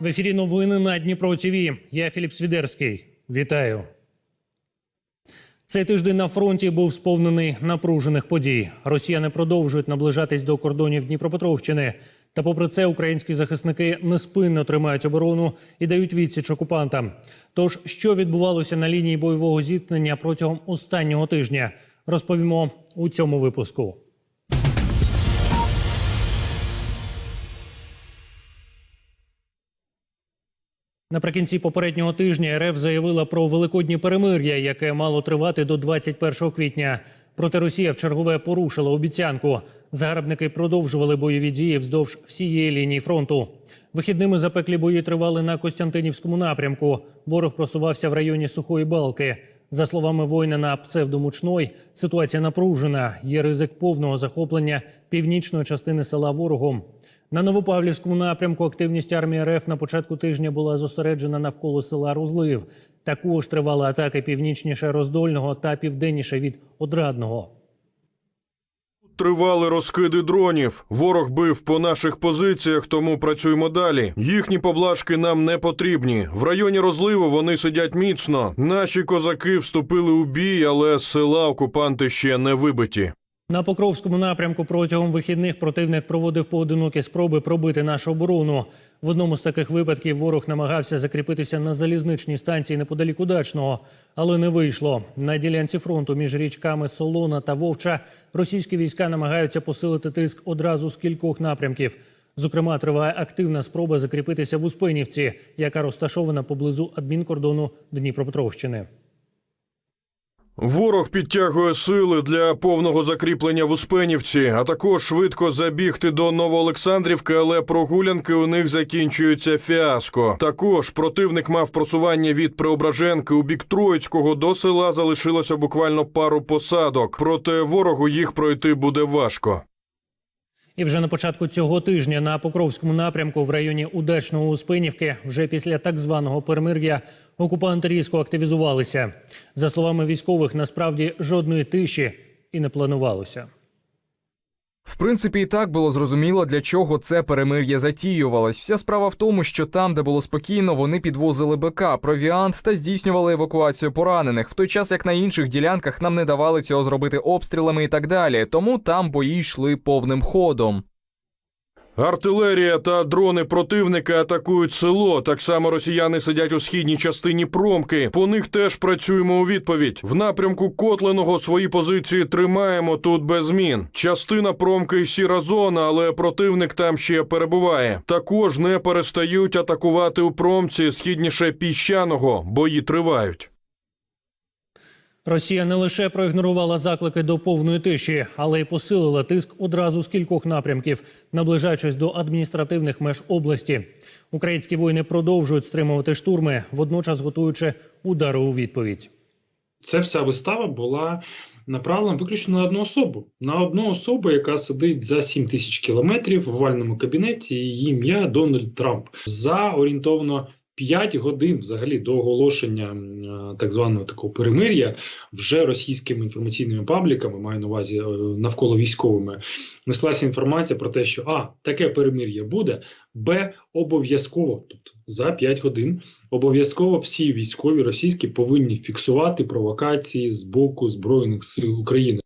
В ефірі новини на Дніпро ТВ. Я Філіп Свідерський. Вітаю. Цей тиждень на фронті був сповнений напружених подій. Росіяни продовжують наближатись до кордонів Дніпропетровщини. Та, попри це, українські захисники неспинно тримають оборону і дають відсіч окупантам. Тож, що відбувалося на лінії бойового зіткнення протягом останнього тижня, розповімо у цьому випуску. Наприкінці попереднього тижня РФ заявила про великоднє перемир'я, яке мало тривати до 21 квітня. Проте Росія в чергове порушила обіцянку. Загарбники продовжували бойові дії вздовж всієї лінії фронту. Вихідними запеклі бої тривали на Костянтинівському напрямку. Ворог просувався в районі Сухої Балки. За словами воїна на псевдомучной, ситуація напружена. Є ризик повного захоплення північної частини села ворогом. На Новопавлівському напрямку активність армії РФ на початку тижня була зосереджена навколо села Розлив. Також тривали атаки північніше Роздольного та південніше від Одрадного. Тривали розкиди дронів. Ворог бив по наших позиціях, тому працюємо далі. Їхні поблажки нам не потрібні. В районі розливу вони сидять міцно. Наші козаки вступили у бій, але села окупанти ще не вибиті. На Покровському напрямку протягом вихідних противник проводив поодинокі спроби пробити нашу оборону. В одному з таких випадків ворог намагався закріпитися на залізничній станції неподалік Удачного, але не вийшло. На ділянці фронту між річками Солона та Вовча російські війська намагаються посилити тиск одразу з кількох напрямків. Зокрема, триває активна спроба закріпитися в Успенівці, яка розташована поблизу адмінкордону Дніпропетровщини. Ворог підтягує сили для повного закріплення в Успенівці, а також швидко забігти до Новоолександрівки, але прогулянки у них закінчуються фіаско. Також противник мав просування від Преображенки у бік Троїцького до села залишилося буквально пару посадок. Проте ворогу їх пройти буде важко. І вже на початку цього тижня на Покровському напрямку в районі Удачного Успенівки, вже після так званого перемир'я, окупанти різко активізувалися. За словами військових, насправді жодної тиші і не планувалося. В принципі, і так було зрозуміло, для чого це перемир'я затіювалось. Вся справа в тому, що там, де було спокійно, вони підвозили БК, провіант та здійснювали евакуацію поранених, в той час як на інших ділянках нам не давали цього зробити обстрілами і так далі. Тому там бої йшли повним ходом. Артилерія та дрони противника атакують село. Так само росіяни сидять у східній частині промки. По них теж працюємо у відповідь. В напрямку Котленого свої позиції тримаємо тут без змін. Частина промки сіра зона, але противник там ще перебуває. Також не перестають атакувати у промці східніше піщаного. Бої тривають. Росія не лише проігнорувала заклики до повної тиші, але й посилила тиск одразу з кількох напрямків, наближаючись до адміністративних меж області. Українські воїни продовжують стримувати штурми, водночас готуючи удари у відповідь. Ця вся вистава була направлена виключно на одну особу. На одну особу, яка сидить за 7 тисяч кілометрів в овальному кабінеті. Її ім'я Дональд Трамп. За орієнтовно 5 годин взагалі до оголошення е, так званого такого перемир'я вже російськими інформаційними пабліками, маю на увазі е, навколо військовими, неслася інформація про те, що а таке перемир'я буде, б обов'язково, тобто за 5 годин обов'язково всі військові російські повинні фіксувати провокації з боку збройних сил України.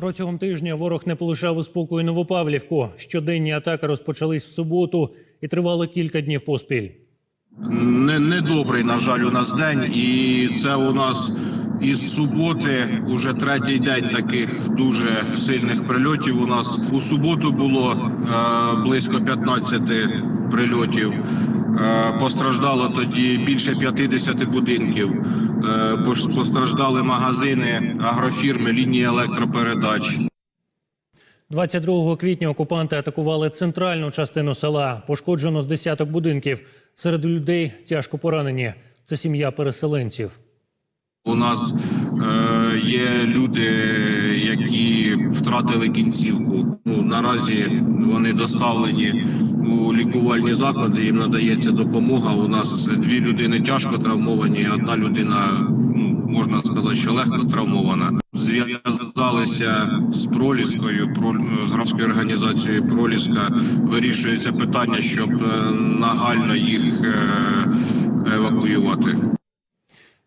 Протягом тижня ворог не полишав у спокою Новопавлівку. Щоденні атаки розпочались в суботу і тривали кілька днів поспіль. не, недобрий, на жаль, у нас день, і це у нас із суботи уже третій день таких дуже сильних прильотів. У нас у суботу було е, близько 15 прильотів. Е, постраждало тоді більше 50 будинків. Е, постраждали магазини, агрофірми, лінії електропередач. 22 квітня окупанти атакували центральну частину села. Пошкоджено з десяток будинків. Серед людей тяжко поранені. Це сім'я переселенців. У нас е, є люди, які втратили кінцівку. Ну, наразі вони доставлені у лікувальні заклади. Їм надається допомога. У нас дві людини тяжко травмовані, одна людина, ну, можна сказати, що легко травмована. Зв'язалися з Проліскою, Про- з громадською організацією Проліска. Вирішується питання, щоб е, нагально їх е, евакуювати.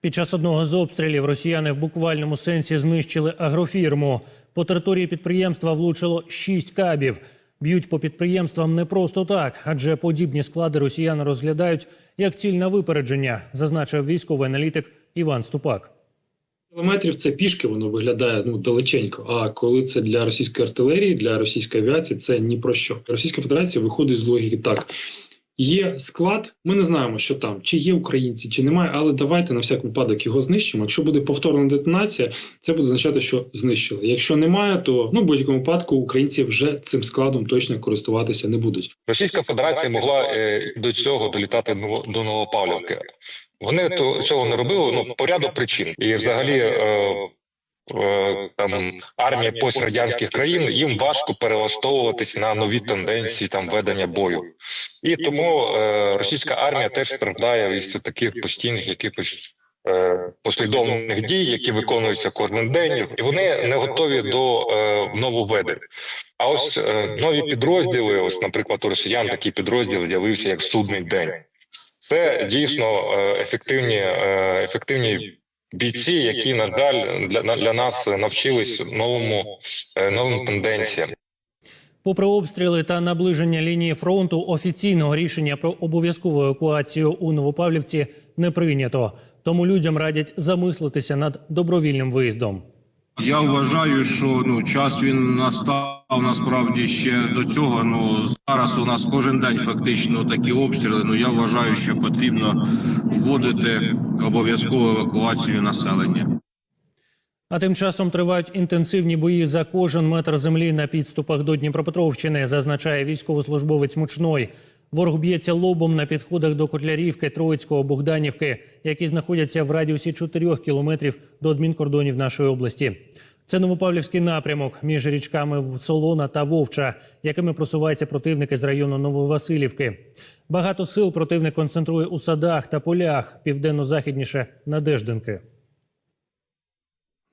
Під час одного з обстрілів росіяни в буквальному сенсі знищили агрофірму. По території підприємства влучило шість кабів. Б'ють по підприємствам не просто так, адже подібні склади росіяни розглядають як ціль на випередження, зазначив військовий аналітик Іван Ступак. Кілометрів це пішки, воно виглядає ну далеченько. А коли це для російської артилерії, для російської авіації, це ні про що. Російська Федерація виходить з логіки так. Є склад, ми не знаємо, що там, чи є українці, чи немає, але давайте на всяк випадок його знищимо. Якщо буде повторна детонація, це буде означати, що знищили. Якщо немає, то ну в будь-якому випадку українці вже цим складом точно користуватися не будуть. Російська Федерація могла е, до цього долітати до Новопавлівки. Вони то цього не робили ну по ряду причин. І взагалі е, там армія пострадянських країн їм важко перелаштовуватись на нові тенденції там ведення бою. І тому е, російська армія теж страждає із таких постійних якихось. е, Послідовних дій, які виконуються кожен день, і вони не готові до е, нововведень. А ось е, нові підрозділи, ось, наприклад, у росіян такий підрозділ з'явився як судний день. Це дійсно е, ефективні, е, ефективні бійці, які на жаль для, для нас навчились новому е, новим тенденціям. Попри обстріли та наближення лінії фронту, офіційного рішення про обов'язкову евакуацію у Новопавлівці не прийнято. Тому людям радять замислитися над добровільним виїздом. Я вважаю, що ну час він настав насправді ще до цього. Ну зараз у нас кожен день фактично такі обстріли. Ну я вважаю, що потрібно вводити обов'язкову евакуацію населення. А тим часом тривають інтенсивні бої за кожен метр землі на підступах до Дніпропетровщини, зазначає військовослужбовець Мучной. Ворог б'ється лобом на підходах до Котлярівки, Троїцького, Богданівки, які знаходяться в радіусі 4 кілометрів до адмінкордонів нашої області. Це Новопавлівський напрямок між річками Солона та Вовча, якими просуваються противники з району Нововасилівки. Багато сил противник концентрує у садах та полях південно-західніше Надеждинки.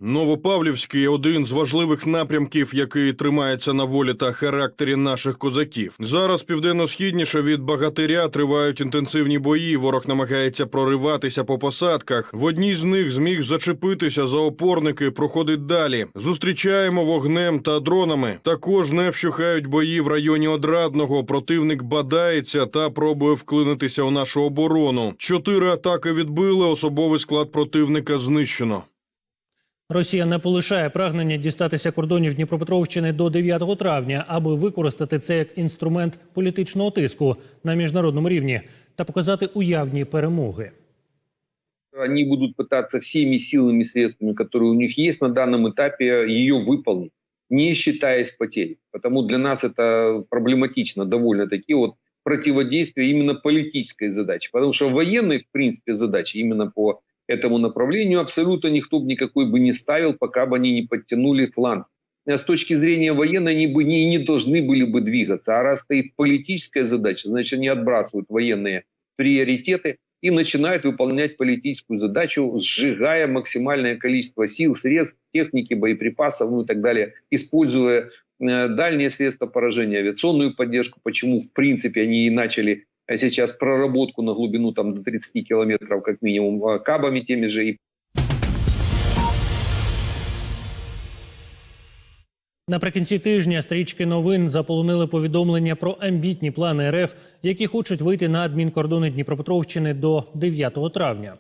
Новопавлівський один з важливих напрямків, який тримається на волі та характері наших козаків. Зараз південно-східніше від Багатиря тривають інтенсивні бої. Ворог намагається прориватися по посадках. В одній з них зміг зачепитися за опорники, проходить далі. Зустрічаємо вогнем та дронами. Також не вщухають бої в районі Одрадного. Противник бадається та пробує вклинитися у нашу оборону. Чотири атаки відбили. Особовий склад противника знищено. Росія не полишає прагнення дістатися кордонів Дніпропетровщини до 9 травня, аби використати це як інструмент політичного тиску на міжнародному рівні та показати уявні перемоги. они будут пытаться всеми силами и средствами, которые у них есть на данном этапе, ее выполнить, не считаясь потерь. Потому для нас это проблематично довольно-таки вот противодействие именно политической задачи. Потому что военные, в принципе, задачи именно по этому направлению абсолютно никто бы никакой бы не ставил, пока бы они не подтянули фланг. А С точки зрения военной они бы не, не должны были бы двигаться. А раз стоит политическая задача, значит они отбрасывают военные приоритеты и начинают выполнять политическую задачу, сжигая максимальное количество сил, средств, техники, боеприпасов, ну и так далее, используя э, дальние средства поражения, авиационную поддержку. Почему, в принципе, они и начали сейчас проработку на глубину там, до 30 километров, как минимум, э, кабами теми же и Наприкінці тижня стрічки новин заполонили повідомлення про амбітні плани РФ, які хочуть вийти на адмінкордони Дніпропетровщини до 9 травня.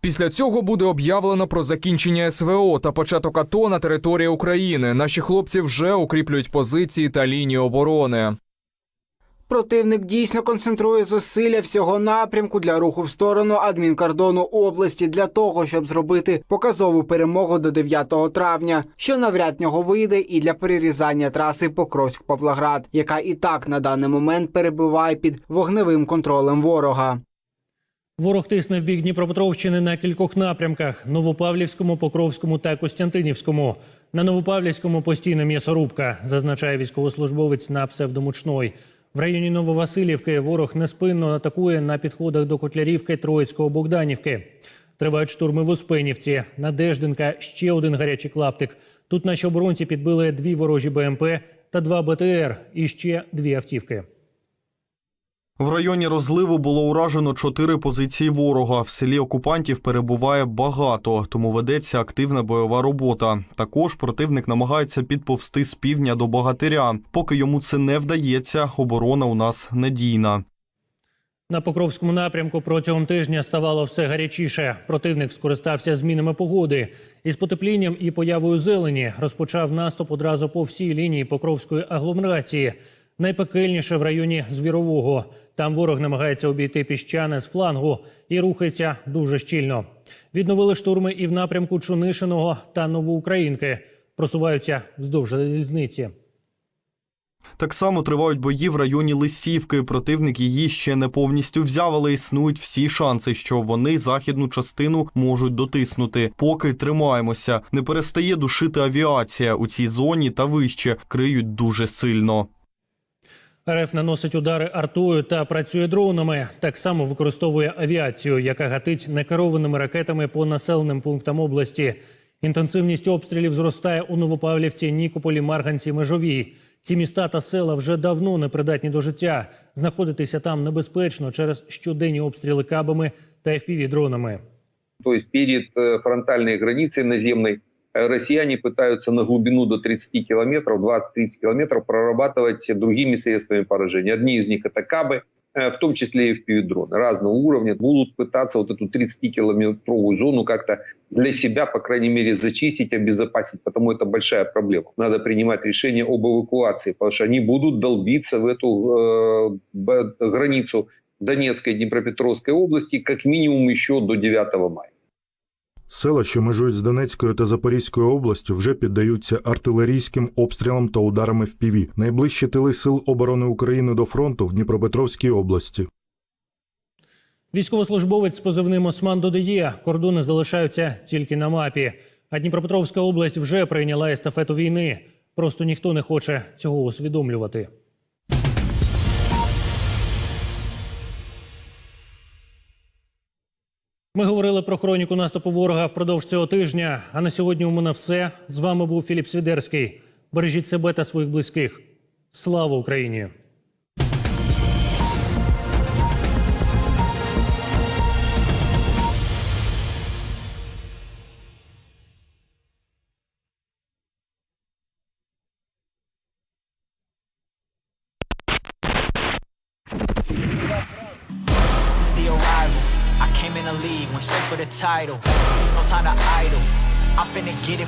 Після цього буде об'явлено про закінчення СВО та початок АТО на території України. Наші хлопці вже укріплюють позиції та лінії оборони. Противник дійсно концентрує зусилля всього напрямку для руху в сторону адмінкордону області для того, щоб зробити показову перемогу до 9 травня, що навряд нього вийде і для перерізання траси Покровськ-Павлоград, яка і так на даний момент перебуває під вогневим контролем ворога. Ворог тисне в бік Дніпропетровщини на кількох напрямках: Новопавлівському, Покровському та Костянтинівському. На Новопавлівському постійна м'ясорубка, зазначає військовослужбовець на псевдомучной. В районі Нововасилівки ворог неспинно атакує на підходах до Котлярівки, Троїцького, Богданівки. Тривають штурми в Успенівці, Надежденка, ще один гарячий клаптик. Тут наші оборонці підбили дві ворожі БМП та два БТР і ще дві автівки. В районі розливу було уражено чотири позиції ворога. В селі окупантів перебуває багато, тому ведеться активна бойова робота. Також противник намагається підповсти з півдня до багатиря. Поки йому це не вдається, оборона у нас надійна. На Покровському напрямку протягом тижня ставало все гарячіше. Противник скористався змінами погоди. Із потеплінням і появою зелені розпочав наступ одразу по всій лінії Покровської агломерації. Найпекельніше в районі Звірового. Там ворог намагається обійти піщане з флангу і рухається дуже щільно. Відновили штурми і в напрямку Чунишиного та Новоукраїнки. Просуваються вздовж залізниці. Так само тривають бої в районі Лисівки. Противник її ще не повністю взяв, але існують всі шанси, що вони західну частину можуть дотиснути. Поки тримаємося. Не перестає душити авіація у цій зоні та вище криють дуже сильно. РФ наносить удари артою та працює дронами. Так само використовує авіацію, яка гатить некерованими ракетами по населеним пунктам області. Інтенсивність обстрілів зростає у Новопавлівці, Нікополі, Марганці, Межовій. Ці міста та села вже давно не придатні до життя. Знаходитися там небезпечно через щоденні обстріли кабами та FPV-дронами. То есть перед э, фронтальной границей наземной россияне пытаются на глубину до 30 километров, 20-30 километров прорабатывать другими средствами поражения. Одни из них это кабы, э, в том числе и FPV-дроны разного уровня, будут пытаться вот эту 30-километровую зону как-то для себя, по крайней мере, зачистить, обезопасить, потому это большая проблема. Надо принимать решение об эвакуации, потому что они будут долбиться в эту э, границу Донецкой, Днепропетровской области как минимум еще до 9 мая. Села, що межують з Донецькою та Запорізькою областю, вже піддаються артилерійським обстрілам та ударами в піві. Найближчі тили сил оборони України до фронту в Дніпропетровській області. Військовослужбовець з позивним Осман додає, кордони залишаються тільки на мапі. А Дніпропетровська область вже прийняла естафету війни. Просто ніхто не хоче цього усвідомлювати. Ми говорили про хроніку наступу ворога впродовж цього тижня. А на сьогодні у мене все. З вами був Філіп Свідерський. Бережіть себе та своїх близьких. Слава Україні! For the title. No time to idle. I'm finna get it.